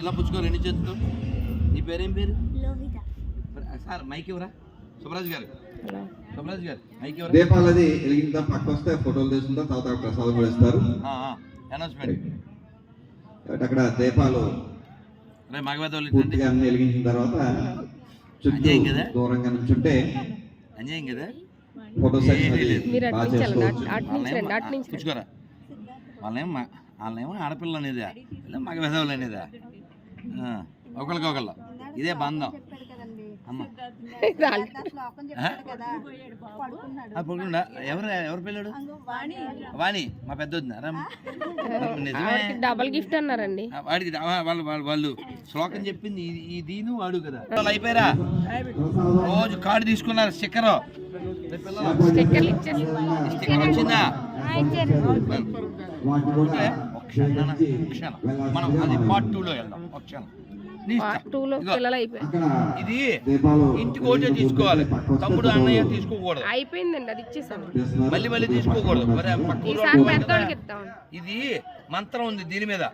ఇలా పుచ్చుకో రెండు చేతులతో? నీ పేరేం పేరు? లోహిత. సార్ మైక్ ఎవరా? సుబ్రాజ్ గారు. సుబ్రాజ్ గారు మైక్ ఎవరా? దీపాలది వెలిగిందా పక్క వస్తే ఫోటోలు తీసుకుంటా తర్వాత ప్రసాదం కూడా ఇస్తారు. అనౌన్స్మెంట్ అక్కడ దీపాలు పూర్తిగా అన్ని వెలిగించిన తర్వాత చుట్టూ? దూరంగా నుంచుంటే అంజేయం కదా? ఫోటో సెక్షన్ అది మీరు అటు బాగా నుంచి వెళ్ళండి. చేసుకోవచ్చు. అటు- అటు నుంచి రండి. అటు నుంచి రండి. పుచ్చుకోరా. వాళ్ళేం వాళ్ళేమో ఆడపిల్ల అనేదా? ఇలా మగవేదవులు అనేదా? ఒకళ్ళకి ఒకళ్ళు ఇదే బంధం. పడుకుండా ఎవరు ఎవరు పిల్లడు? వాణి. వాణి మా పెద్ద డబల్ గిఫ్ట్ అన్నారండి. వాడికి వాళ్ళు వాళ్ళు వాళ్ళు శ్లోకం చెప్పింది ఈ- దీను వాడు కదా. వాళ్ళు అయిపోయారా? రోజు కార్డు తీసుకున్నారు స్టిక్కర్. స్టిక్కర్ వచ్చిందా? క్షణం, క్షణం. మనం అది పార్ట్ టూ లో వెళ్దాం ఒక క్షణం. ఇది ఇంటికి ఒకటే తీసుకోవాలి. తమ్ముడు అన్నయ్య తీసుకోకూడదు. అయిపోయిందండి అది ఇచ్చేసాను. మళ్ళీ మళ్ళీ తీసుకోకూడదు. ఇది మంత్రం ఉంది దీని మీద.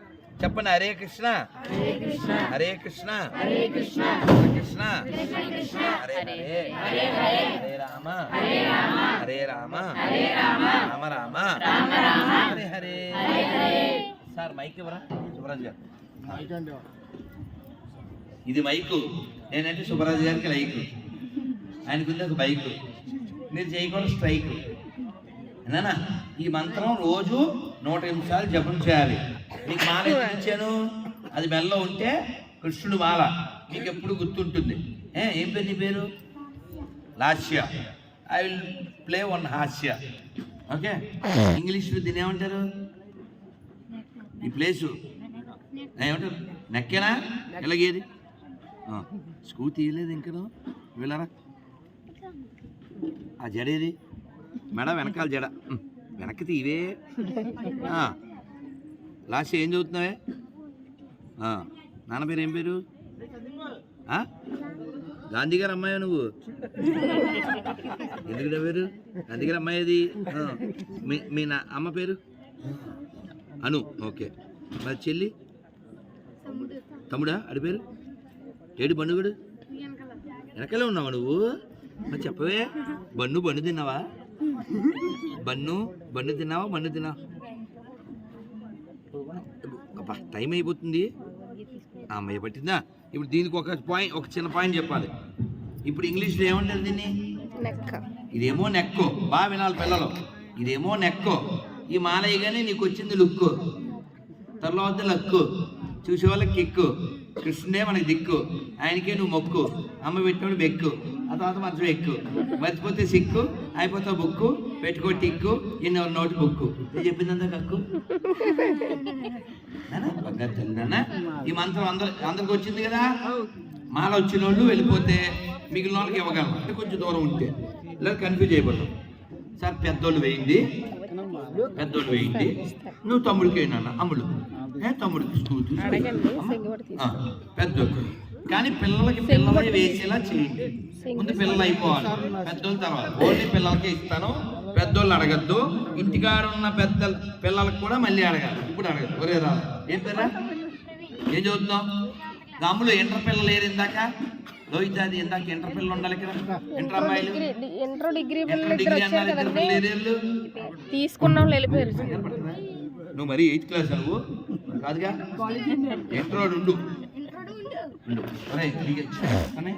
చెప్పండి హరే కృష్ణ. హరే కృష్ణ. హరే కృష్ణ. కృష్ణ. హరే హరే. హరే రామ. హరే రామ. రామ. రామ. హరే హరే. సార్ మైక్ ఎవరా సుబ్రాజ్ గారు. ఇది మైకు. నేనంటే సుబ్బరాజు గారికి లైక్. ఆయనకుంది ఒక బైక్. మీరు చేయకూడదు స్ట్రైక్. ఏనా ఈ మంత్రం రోజు నూట నిమిషాలు జపం చేయాలి. మీకు మాల ఇచ్చాను? అది మెల్లో ఉంటే కృష్ణుడు మాల. మీకు ఎప్పుడు గుర్తుంటుంది? ఏ ఏం పేరు నీ పేరు? Lasya. I will play one హాస్య. ఓకే? ఇంగ్లీష్లో దీన్ని ఏమంటారు? ఈ ప్లేసు. ఏమంటారు? నెక్కేనా? ఎలాగేది? స్కూ తీయలేదు ఇంకా వెళ్ళారా? ఆ జడేది? మెడ వెనకాల జడ. వెనక్కి తీవే. లాస్ట్ ఏం చదువుతున్నావే? నాన్న పేరు ఏం పేరు? గాంధీ గారు అమ్మాయి నువ్వు? ఎందుకు పేరు? గాంధీ గారు అమ్మాయి అది మీ మీ నా అమ్మ పేరు? అను ఓకే. మరి చెల్లి? తమ్ముడా అడి పేరు? ఏడు బండుగుడు వెనకాలే ఉన్నావా నువ్వు? మరి చెప్పవే. బన్ను బండు తిన్నావా? బన్ను బన్ను తిన్నావా? బన్ను తిన్నావా అబ్బా టైం అయిపోతుంది. ఆ అమ్మాయి పట్టిందా? ఇప్పుడు దీనికి ఒక పాయింట్ ఒక చిన్న పాయింట్ చెప్పాలి. ఇప్పుడు ఇంగ్లీష్లో ఏమంటారు దీన్ని? నెక్క. ఇదేమో నెక్కో. బాగా వినాలి పిల్లలు. ఇదేమో నెక్కో. ఈ మాలయ్యగానే నీకు వచ్చింది లుక్కు. తర్వాత లక్కు. చూసే వాళ్ళకి కిక్కు. కృష్ణుడే మనకి దిక్కు. ఆయనకే నువ్వు మొక్కు. అమ్మ పెట్టినోడు బెక్కు. ఆ తర్వాత మంచం ఎక్కు. మర్చిపోతే సిక్కు అయిపోతే బుక్కు పెట్టుకో టిక్కు ఇన్ని నోటి బుక్కు. నేను చెప్పిందంతా కక్కు. ఈ మంత్రం అందరు అందరికి వచ్చింది కదా? మాల వచ్చిన వాళ్ళు వెళ్ళిపోతే మిగిలిన వాళ్ళకి ఇవ్వగలం అంటే కొంచెం దూరం ఉంటే. ఇలా కన్ఫ్యూజ్ అయిపోతాం సార్ పెద్దోళ్ళు వేయండి. పెద్దోళ్ళు వేయండి. నువ్వు తమ్ముడికి వేయనా అమ్ముడు తమ్ముడికి? పెద్దోళ్ళు. కానీ పిల్లలకి పిల్లలై వేసేలా చేయండి. ముందు పిల్లలు అయిపోవాలి. పెద్దోళ్ళ తర్వాత. ఓన్లీ పిల్లలకే ఇస్తాను. పెద్దోళ్ళు అడగద్దు. ఇంటికాడ ఉన్న పెద్ద పిల్లలకు కూడా మళ్ళీ అడగాలి. ఇప్పుడు అడగదు ఒరే రా ఏం పేరా ఏం చదువుతున్నావు? గమ్ములు ఇంటర్ పిల్లలు లేరు ఇందాక? లోహిత అది ఇందాక ఇంటర్ పిల్లలు ఉండాలి ఇక్కడ. ఇంటర్ అమ్మాయిలు? డిగ్రీ ఇంటర్ డిగ్రీ ఇంటర్ అన్నారు. కదండి. పిల్లలు తీసుకున్న వెళ్ళిపోయారు. నువ్వు మరి ఎయిత్ క్లాస్ నువ్వు? కాదుగా ఇంటర్ వాడు అనే?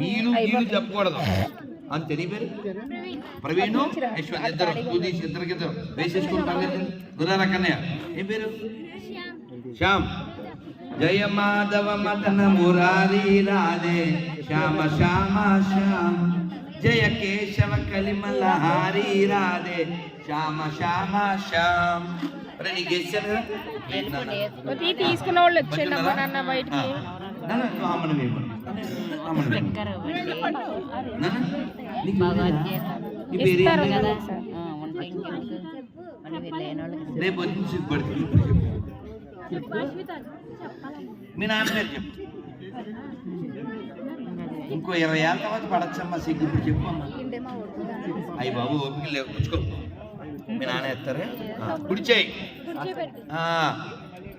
నీవు ఏం చెప్పకూడదు. అంతే నీ పేరు? ప్రవీణ్ యశ్వంత్ ఇద్దరు సుదీష్ ఇద్దరికి ఇద్దరు. వేసేసుకుంటారు గురారా కన్నయ్య ఏం పేరు? శ్యామ్. జయ మాధవ మదన మురారి రాధే. శ్యామ శ్యామ శ్యామ్. జయ కేశవ కలిమల హారి రాధే. శ్యామ శ్యామ శ్యామ్. తీసుకున్న వాళ్ళు వచ్చేయండి అమ్మ నాన్న బయటికి. ఇస్తారు? కదా. రేపు వచ్చి. మీ చెప్పు. ఇంకో ఇరవై ఏళ్ళ తర్వాత పడచ్చమ్మా సిగ్గు ఇప్పుడు చెప్పు అమ్మా. అయ్యి బాబు ఓపిక లేవు. పుచ్చుకో. మీ నాన్న ఎత్తారా. గుడిచేయి కుడి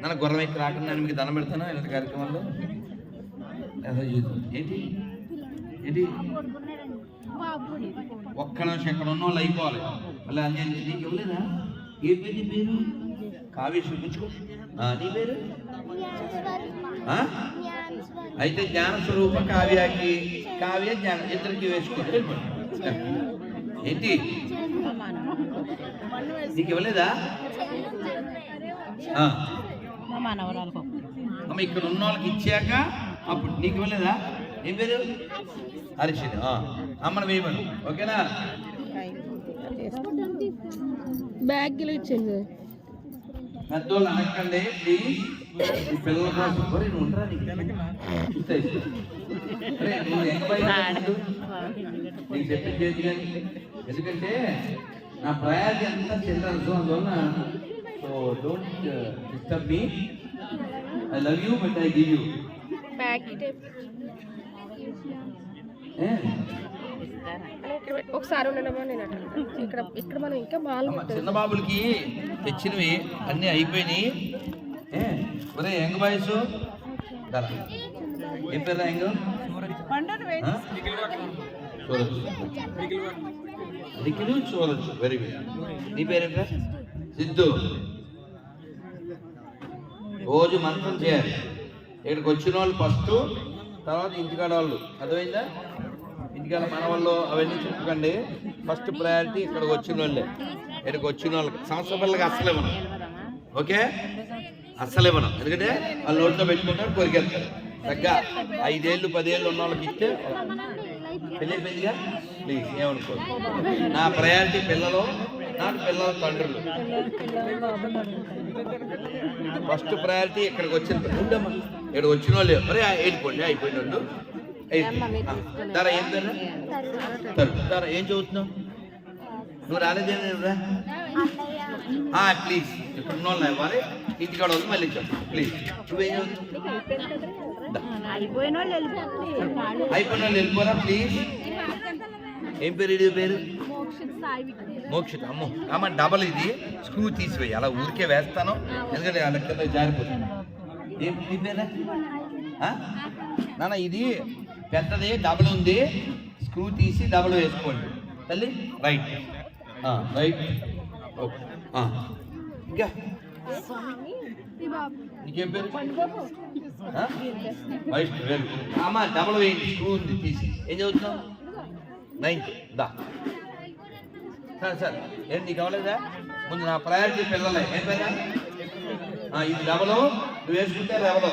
నాన్న గుర్రం ఎక్కి రాకుండా నేను మీకు దండం పెడతాను? ఇలాంటి కార్యక్రమాల్లో? ఏంటి? ఏంటి? ఒక్క నిమిషం ఎక్కడ ఉన్న వాళ్ళు అయిపోవాలి మళ్ళీ అన్నీ నీకు ఇవ్వలేదా? ఏ పేరు నీ పేరు? కావ్య చూపించుకో నీ పేరు? అయితే జ్ఞాన స్వరూప కావ్యాకి కావ్య జ్ఞాన. ఇద్దరికి వేసుకుంటే ఏంటి? నీకు ఇవ్వలేదా. అమ్మ ఇక్కడ ఉన్న వాళ్ళకి ఇచ్చాక అప్పుడు నీకు ఇవ్వలేదా? ఏం పేరు? హరిషిని అమ్మను వేయమను. ఓకేనా? బ్యాగ్ ఇచ్చింది పెద్దోళ్ళు అనకండి ప్లీజ్ ఈ పిల్లల కోసం. నువ్వు ఉండరా నీకు? ఎందుకంటే నా ప్రయారిటీ అంతా చిల్డ్రన్స్ అందువలన so don't disturb me I love you but I give you ఒకసారి ఇక్కడ ఇక్కడ మనం ఇంకా మాల్ చిన్న బాబులకి తెచ్చినవి అన్నీ అయిపోయినాయి. ఏ? ఒరే యంగ్ బాయ్స్. దరా. ఏం పేరు యంగ్? చూడొచ్చు నిఖిలు చూడొచ్చు. వెరీ గుడ్ నీ పేరేంట్రా? సిద్ధు. రోజు మంత్రం చేయాలి. ఇక్కడికి వచ్చిన వాళ్ళు ఫస్ట్ తర్వాత ఇంటికాడ వాళ్ళు. అర్థమైందా? ఇంటికాడ మన వాళ్ళు అవన్నీ చెప్పకండి. ఫస్ట్ ప్రయారిటీ ఇక్కడికి వచ్చిన వాళ్ళే. ఇక్కడికి వచ్చిన వాళ్ళకి. సంవత్సరం పిల్లలకి అస్సలు ఇవ్వను. ఓకే? అస్సలు ఇవ్వను. ఎందుకంటే వాళ్ళు నోట్లో పెట్టుకుంటారు కొరికెళ్తారు తగ్గ ఐదేళ్ళు పదేళ్ళు ఉన్న వాళ్ళకి ఇస్తే పెళ్ళి పెళ్ళిగా ప్లీజ్ ఏమనుకో నా ప్రయారిటీ పిల్లలు నాకు పిల్లల తండ్రులు. ఫస్ట్ ప్రయారిటీ ఇక్కడికి వచ్చిన ఉండమ్మా ఇక్కడికి వచ్చిన వాళ్ళు మరి వెళ్ళిపోండి అయిపోయిన వాళ్ళు ధర ఏం పేరు ధర ఏం చదువుతున్నావు? నువ్వు రాలేదేనా ప్లీజ్ ఇప్పుడు ఉన్న వాళ్ళు ఇవ్వాలి ఇంటికాడ వద్దు మళ్ళీ చెప్పు ప్లీజ్. నువ్వేం చదువుతున్నావు? అయిపోయిన వాళ్ళు వెళ్ళిపోరా ప్లీజ్. ఏం పేరు ఇది పేరు? మోక్షిత అమ్మో. అమ్మ డబల్ ఇది. స్క్రూ తీసివేయి అలా ఊరికే వేస్తాను. ఎందుకంటే అలా కింద జారిపోతుంది. ఏం పేరా? నాన్న ఇది పెద్దది డబల్ ఉంది. స్క్రూ తీసి డబల్ వేసుకోండి. తల్లి? Right right okay. ఇంకా? నీకేం పేరు? గుడ్. అమ్మ డబల్ వేయండి. స్క్రూ ఉంది తీసి. ఏం చదువుతున్నావు? నైన్త్ దా. Sir sir. ఏం నీకు అవ్వలేదా ముందు నా ప్రయారిటీ పిల్లలే. ఆ, ఇది డబలు నువ్వు వేసుకుంటే రెవలు?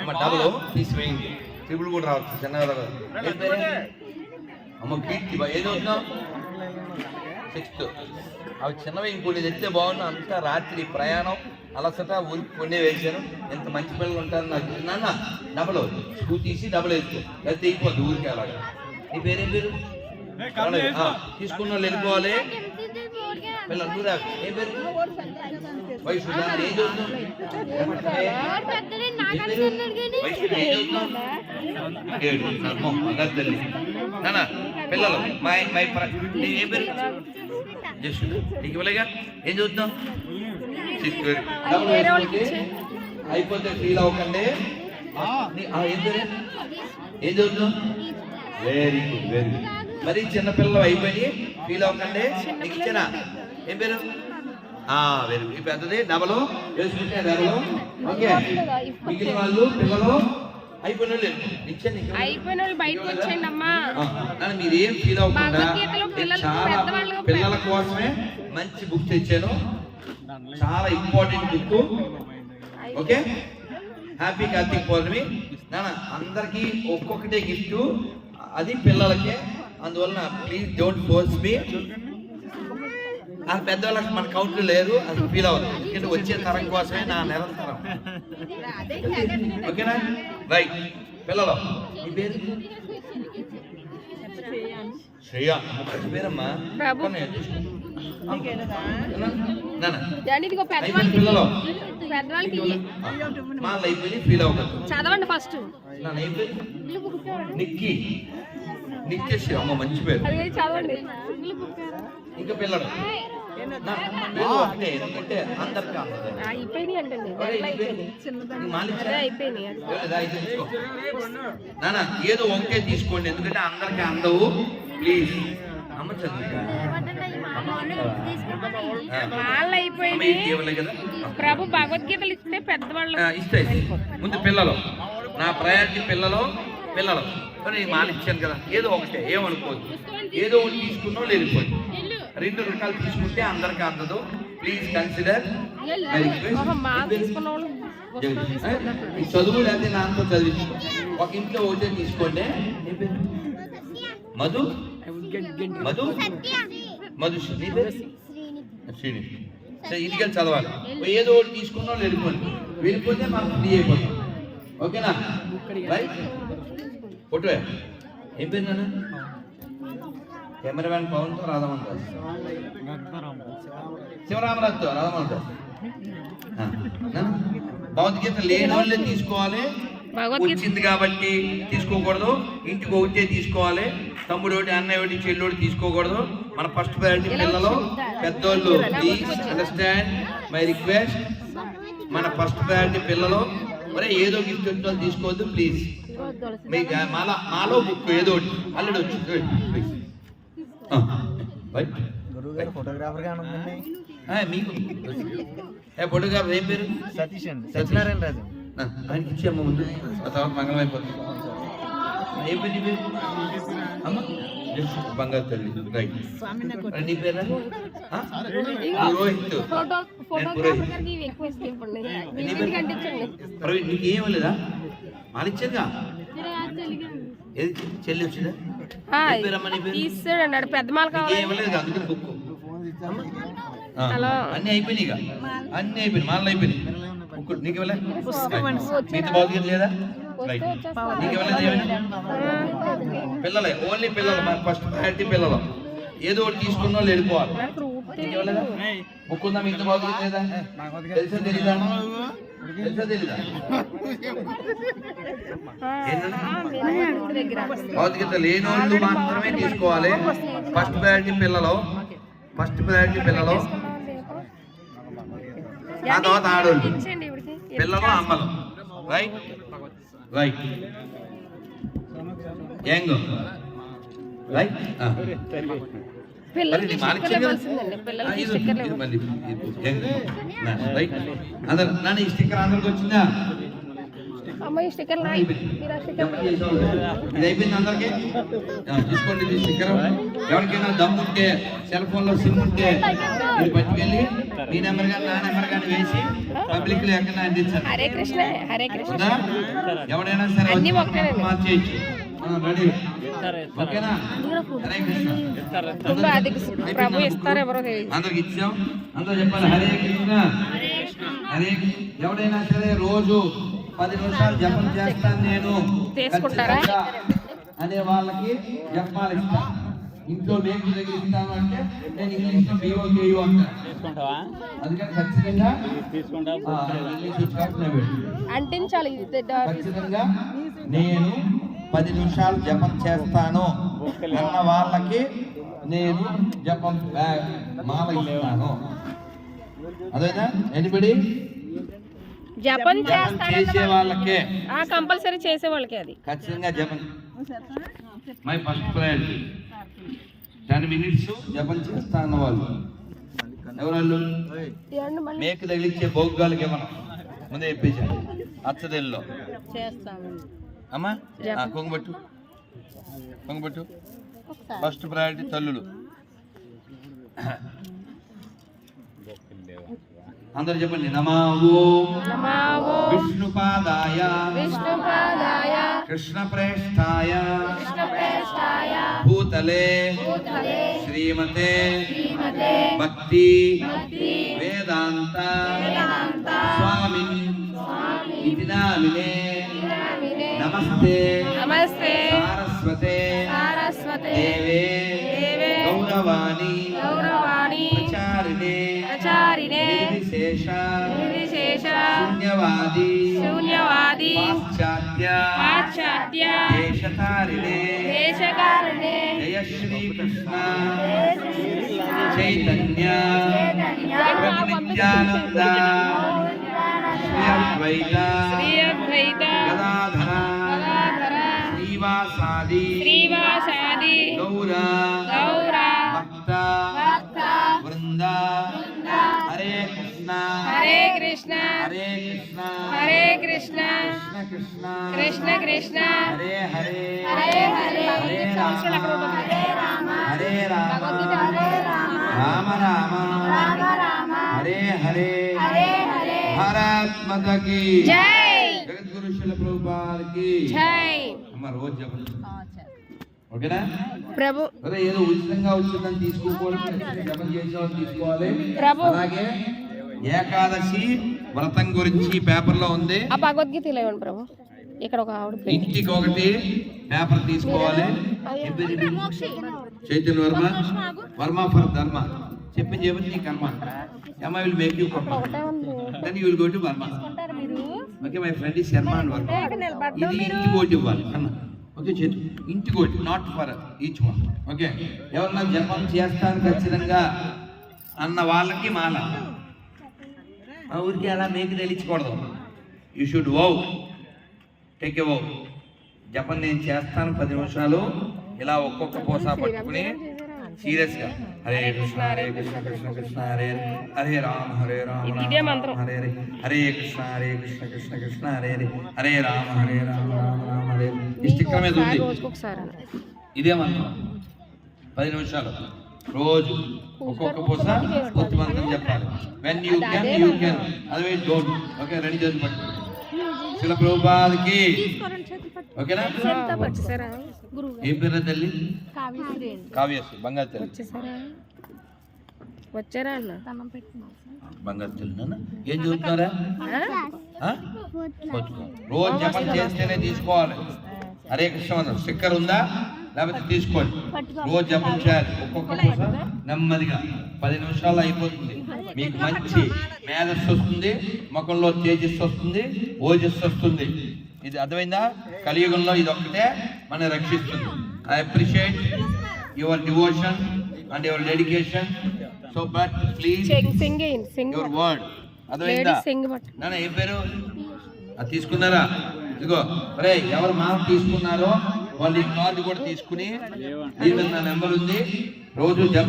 అమ్మ డబలు. తీసివేయండి. ట్రిపుల్ కూడా రావచ్చు చిన్నగా అమ్మ కీర్తి ఏదో సిక్స్త్ అవి చిన్నవి ఇంకోటి తెస్తే బాగున్నా. అంతా రాత్రి ప్రయాణం అలసట ఊరికి కొన్నే వేసాను ఎంత మంచి పిల్లలు ఉంటారు నాకు. నాన్న డబల్ స్కూ తీసి డబల్ వేసుకో. లేకపోతే అయిపోద్ది ఊరికి అలాగా. నీ పేరేం పేరు? తీసుకున్న వాళ్ళు వెళ్ళిపోవాలి. పిల్లలు రా. ఏం పేరు? వయసు? ఏం చదువుతున్నావు? వయసు చదువుతున్నావు? ఏడు నాన్న పిల్లలు మై మై ప్ర- నీ ఏం పేరు? జస్ట్ నీకు ఇవ్వలేగా? ఏం చూద్దాం. అయిపోతే ఫీల్ అవ్వకండి. ఏం ఏం వెరీ గుడ్ వెరీ గుడ్ మరి చిన్న పిల్లలు అయిపోయి ఫీల్ అవ్వకండి. నీకు ఇచ్చానా? ఏం పేరు? ఆ వెరీ గుడ్ ఈ పెద్దది డబల్ వేసుకుంటే డబల్ ఓకే. మిగిలిన వాళ్ళు పిల్లలు అయిపోయిన అయిపోయిన వాళ్ళు బయటకు వచ్చేయండి అమ్మా. మీరు ఫీల్ అవ్వకుండా పిల్లల కోసమే మంచి బుక్ తెచ్చాను. చాలా important book okay happy Karthik Pournami నాన్న అందరికీ ఒక్కొక్కటే గిఫ్ట్ అది పిల్లలకే. అందువలన ప్లీజ్ డోంట్ ఫోర్స్ మీ ఆ పెద్దవాళ్ళకి మన కౌంట్లు లేరు అది ఫీల్ అవ్వదు. ఎందుకంటే వచ్చే తరం కోసమే నా నిరంతరం. ఓకేనా? రైట్. పిల్లలు మీ పేరు? శ్రేయ. మంచి పేరమ్మా. పిల్లలు. మా ఫీల్ చదవండి ఫస్ట్. పేరు? నిక్కి. నిత్యశ్రీ అమ్మ మంచి పేరు. ఇంకా పిల్లడు అందరికీ అంటే ఒరేయ్, ఇవే- నీకు మాలిచ్చా? అదే అయిపోయినాయి అది. లేదా ఇది తీసుకో. నాన్న ఏదో ఒకటే తీసుకోండి ఎందుకంటే అందరికీ అందవు. ప్లీజ్. అమ్మ వాళ్ళు అయిపోయింది. ప్రభు భగవద్గీతలు ఇస్తే పెద్దవాళ్ళు ఇస్తే. ముందు పిల్లలు. నా ప్రయారిటీ పిల్లలు. పిల్లలు. మాల ఇచ్చాను కదా. ఏదో ఒకటే ఏమనుకోదు ఏదో ఒకటి తీసుకున్నో లేకపోతే రెండు రకాలు తీసుకుంటే అందరికీ అందదు. ప్లీజ్ కన్సిడర్ చదువు లేకపోతే నాన్నతో చదివించుకో. ఒక ఇంట్లో ఒకటే తీసుకోండి? మధు? మధు? మధు? శ్రీని వెళ్ళి చదవాలి. ఏదో ఒకటి తీసుకున్నా వెళ్ళిపోండి. వెళ్ళిపోతే మాకు ఫ్రీ అయిపోతాం ఓకేనా? రైట్ ఫోటో ఏం పేరు నాన్న? కెమెరామ్యాన్ పవన్తో రాధమోహన్ దాస్. శివరామరాజుతో రాధమోహన్ దాస్. భగవద్గీత లేని వాళ్ళే తీసుకోవాలి. వచ్చింది కాబట్టి తీసుకోకూడదు. ఇంటికి ఒకటే తీసుకోవాలి. తమ్ముడు ఒకటి అన్నయ్య ఒకటి చెల్లి ఒకటి తీసుకోకూడదు. మన ఫస్ట్ ప్రయారిటీ పిల్లలు పెద్దోళ్ళు ప్లీజ్ అండర్స్టాండ్ మై రిక్వెస్ట్ మన ఫస్ట్ ప్రయారిటీ పిల్లలు. మరి ఏదో గిఫ్ట్ వచ్చిన తీసుకోవద్దు ప్లీజ్ మీ మాల మాలో బుక్ ఏదో అల్లుడు వచ్చి ప్లీజ్ గురువు గారు ఫోటోగ్రాఫర్గా ఉందండి మీకు ఏ ఫోటోగ్రాఫర్ ఏం పేరు సతీష్ అండి సత్యనారాయణ రాజు ఆయనకి ఇచ్చేయమ్మ ముందు ఆ తర్వాత మంగళం అయిపోతుంది ఏ పేరు పేరు అమ్మ బంగారు తల్లి రైట్ నీ పేరా? అంటించండి ప్రవీణ్ నీకు ఏం లేదా మాలిచ్చారుగా ఏది? చెల్లి వచ్చిందా? అన్నాడు. పెద్ద మాల కావాలి. అందుకని బుక్. హలో. అన్ని అయిపోయినాయి ఇక. అన్ని అయిపోయినాయి మాలలు అయిపోయినాయి. బుక్ నీకు ఇవ్వలే? భౌతికత లేదా? రైట్. నీకు ఇవ్వలేదు ఏమైనా? పిల్లలే ఓన్లీ పిల్లలు ఫస్ట్ ప్రయారిటీ పిల్లలు. ఏదో ఒకటి తీసుకున్న వాళ్ళు వెళ్ళిపోవాలి. ఉందా మీతో భౌతికత లేదా తెలుసా తెలీదా. తెలుసా తెలీదా? భౌతికత లేని వాళ్ళు మాత్రమే తీసుకోవాలి. ఫస్ట్ ప్రయారిటీ పిల్లలు. ఫస్ట్ ప్రయారిటీ పిల్లలు. ఆ తర్వాత ఆడోళ్ళు. పిల్లలు అమ్మలు. Right right young. రైట్ ఈ స్టిక్కర్ అందరికి వచ్చిందా? అమ్మ ఈ స్టిక్కర్ ఇది అయిపోయింది అందరికి? తీసుకోండి ఇది స్టిక్కర్. ఎవరికైనా దమ్ము ఉంటే సెల్ ఫోన్లో సిమ్ ఉంటే మీరు పట్టుకెళ్ళి మీ నెంబర్ కానీ నా నెంబర్ కానీ వేసి పబ్లిక్లో ఎక్కడ అందించండి. హరే కృష్ణ హరే కృష్ణ. ఉందా? ఎవడైనా సరే. మార్చేయచ్చు. రెడీ. ఓకేనా? ఎవరో తెలియదు అందరికి ఇచ్చాం. అందరూ చెప్పాలి హరే కృష్ణ. హరే ఎవడైనా సరే రోజు పది నిమిషాలు జపం చేస్తాను నేను. తీసుకుంటారా? అనే వాళ్ళకి జపాలు ఇస్తాను ఇంట్లో మేకు దగ్గర ఇస్తాను అంటే నేను ఇంగ్లీష్లో బీఓ కేయో అందుకని ఖచ్చితంగా. అంటించాలి ఖచ్చితంగా నేను పది నిమిషాలు జపం చేస్తాను. అన్న వాళ్ళకి నేను జపం మాల ఇస్తాను. అదేనా? ఎనిబడి జపం జపం చేసే వాళ్ళకే. ఆ కంపల్సరీ చేసే వాళ్ళకి అది. ఖచ్చితంగా జపం. My first priority ten minutes జపం చేస్తా అన్న వాళ్ళు. ఎవరు మేకు తగిలిచ్చే భోగాలకి ఏమన్నా ముందే చెప్పేసాను అచ్చదెల్లో చేస్తామండి. అమ్మా? కొంగబట్టు కొంగబట్టు ఫస్ట్ ప్రయారిటీ తల్లులు. అందరు చెప్పండి. నమా ఓం విష్ణుపాదాయ. విష్ణుపాదాయ. కృష్ణప్రేష్ఠాయ కృష్ణప్రేష్టాయ. భూతలే. భూతలే. శ్రీమతే. భక్తి. వేదాంత. వేదాంత. స్వామి. ఇది నామినే. నమస్తే. నమస్తే. సారస్వతే. సారస్వతే. దేవే. దేవే. గౌరవాణి. గౌరవాణి. ప్రచారిణే. ప్రచారిణే. నిర్విశేష నిర్విశేష శూన్యవాది. శూన్యవాది. పాశ్చాత్య. పాశ్చాత్య. దేశతారిణే దేశకారణే. జయ శ్రీకృష్ణ చైతన్య. ప్రభు నిత్యానంద శ్రీ అద్వైత శ్రీ అద్వైత గౌర గౌర భక్త వృంద హరే కృష్ణ హరే కృష్ణ హరే కృష్ణ హరే కృష్ణ కృష్ణ కృష్ణ కృష్ణ హరే హరే హరే హరే. హరే రామ హరే రామ రామ రామ హరే హరే భారత్మతకి జై. జగద్గురు శిల ప్రభుపాదకి జై. అమ్మ రోజు చెప్పండి. ఓకేనా? ప్రభు. అదే ఏదో ఉచితంగా వచ్చిందని తీసుకోకూడదు జపం తీసుకోవాలి. ప్రభు. అలాగే ఏకాదశి వ్రతం గురించి పేపర్లో ఉంది. ఆ భగవద్గీత ఇవ్వండి ప్రభు. ఇక్కడ ఒక ఆవిడ ఇంటికి ఒకటి పేపర్ తీసుకోవాలి? చైతన్య వర్మ. వర్మ ఫర్ ధర్మ. చెప్పింది చెప్పి నీ కర్మ. అమ్మ will make you then you will go to Varma. Okay my friend ఈ శర్మ అండ్ వర్మ. ఇది ఇంటికి ఒకటి ఇవ్వాలి. అన్న. ఓకే చేతు. ఇంటికి ఒకటి not for each one okay ఎవరన్నా జపం చేస్తాను ఖచ్చితంగా అన్న వాళ్ళకి మాల. ఆ ఊరికి అలా మీకు తెలియకూడదు you should vow take a vow జపం నేను చేస్తాను పది నిమిషాలు. ఇలా ఒక్కొక్క పోసా పట్టుకుని సీరియస్గా హరే కృష్ణ హరే కృష్ణ కృష్ణ కృష్ణ హరే హరే, రామ హరే రామ. హరే హరే. హరే కృష్ణ హరే కృష్ణ కృష్ణ కృష్ణ హరే హరే. రామ హరే రామ రామ. ఈ స్టిక్కర్ మీద ఉంది. రోజుకి ఒకసారి ఇదే మంత్రం. పది నిమిషాలు. రోజు ఒక్కొక్క పూస మంత్రం చెప్పాలి. When you can you can అదే డోంట్ ఓకే రెడీ చేసి పట్టు శిల ప్రభుపాదకి ఓకేనా? ఏం పేరు తల్లి? కావ్యశ్రీ బంగారు తల్లి. వచ్చేసారా? వచ్చారా అన్న? బంగారు తల్లి నాన్న. ఏం చదువుతున్నారా. రోజు జపం చేస్తేనే తీసుకోవాలి. హరే కృష్ణ స్టిక్కర్ ఉందా? లేకపోతే తీసుకోండి. రోజు జపం చేయాలి. ఒక్కొక్క పూస నెమ్మదిగా. పది నిమిషాలు అయిపోతుంది. మీకు మంచి మేధస్సు వస్తుంది. ముఖంలో తేజస్సు వస్తుంది. ఓజస్సు వస్తుంది. ఇది అర్థమైందా? కలియుగంలో ఇది ఒక్కటే మనం రక్షిస్తుంది. I appreciate your devotion and your dedication so but please your word అర్థమైందా? ఏం పేరు? అది తీసుకున్నారా? ఇదిగో అరే ఎవరు మామ తీసుకున్నారో వాళ్ళు ఈ కార్డు కూడా తీసుకుని దీని నా నెంబర్ ఉంది. రోజు